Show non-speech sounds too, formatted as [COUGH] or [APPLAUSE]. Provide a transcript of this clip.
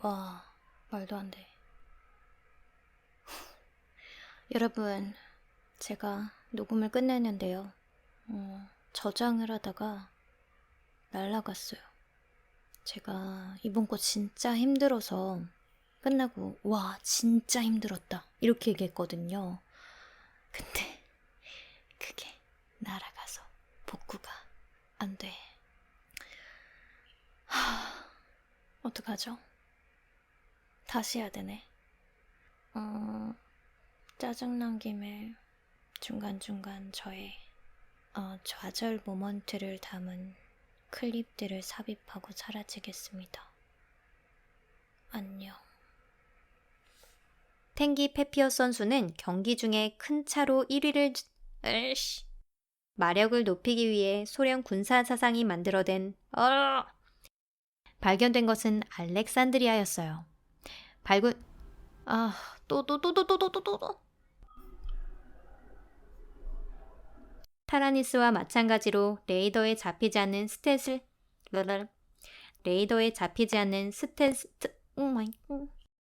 와, 말도 안 돼. [LAUGHS] 여러분, 제가 녹음을 끝냈는데요. 어, 저장을 하다가 날라갔어요. 제가 이번 거 진짜 힘들어서 끝나고, 와, 진짜 힘들었다. 이렇게 얘기했거든요. 근데 [LAUGHS] 그게 날아가서 복구가 안 돼. 하, 어떡하죠? 다시 해야 되네. 어, 짜증난 김에 중간중간 저의 어, 좌절 모먼트를 담은 클립들을 삽입하고 사라지겠습니다. 안녕. 탱기 페피어 선수는 경기 중에 큰 차로 1위를 에이씨. 마력을 높이기 위해 소련 군사 사상이 만들어낸 어 발견된 것은 알렉산드리아였어요. 발굴. 아 또 또 또 또 또 또 또또 타라니스와 마찬가지로 레이더에 잡히지 않는 스탯을 레이더에 잡히지 않는 스탯 오 마이 갓.